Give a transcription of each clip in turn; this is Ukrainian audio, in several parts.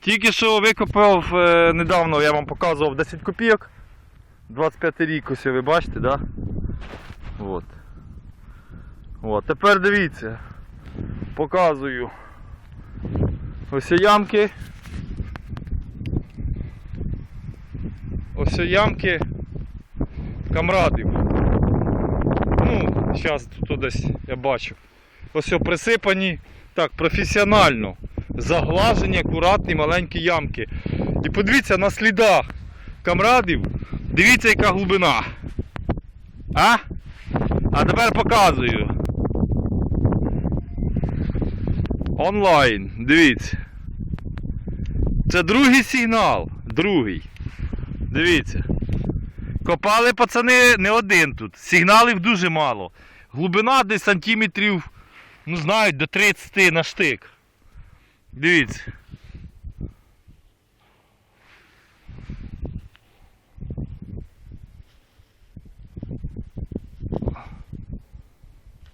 Тільки що викопав е, недавно, я вам показував 10 копійок. 25 рік ось ви бачите, да? От. От. Тепер дивіться. Показую. Ось ямки. Ось ямки камрадів. Ну, зараз тут десь я бачу. Ось присипані так, професіонально. Заглажені, акуратні, маленькі ямки. І подивіться на слідах камрадів. Дивіться, яка глибина. А? А тепер показую. Онлайн. Дивіться. Це другий сигнал. Другий. Дивіться. Копали пацани не один тут. Сигналів дуже мало. Глибина десь сантиметрів, ну знають, до 30 на штик. Дивіться.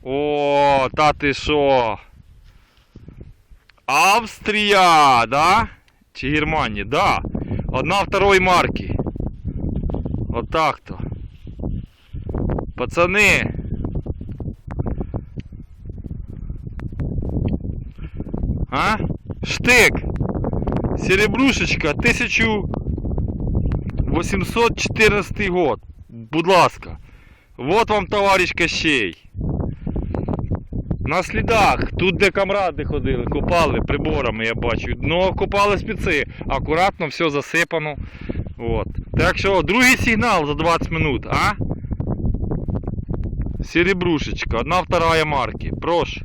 О, та ти що? Австрія, да? Чи Германія? Да. Одна второї марки. Отак то. Пацани. А? Штик. Серебрушечка 1814 год. Будь ласка. Вот вам товарищ Кощей. На слідах, тут де камради ходили, копали приборами, я бачу. Ну, копали спеці, акуратно все засипано. От. Так що, другий сигнал за 20 минут, а? Серебрушечка, одна вторая марки. Прошу.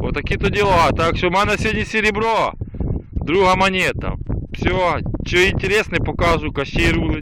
Отакі то діла. Так що в мене сьогодні серебро. Друга монета. Все, що інтересне покажу, кощей рулить.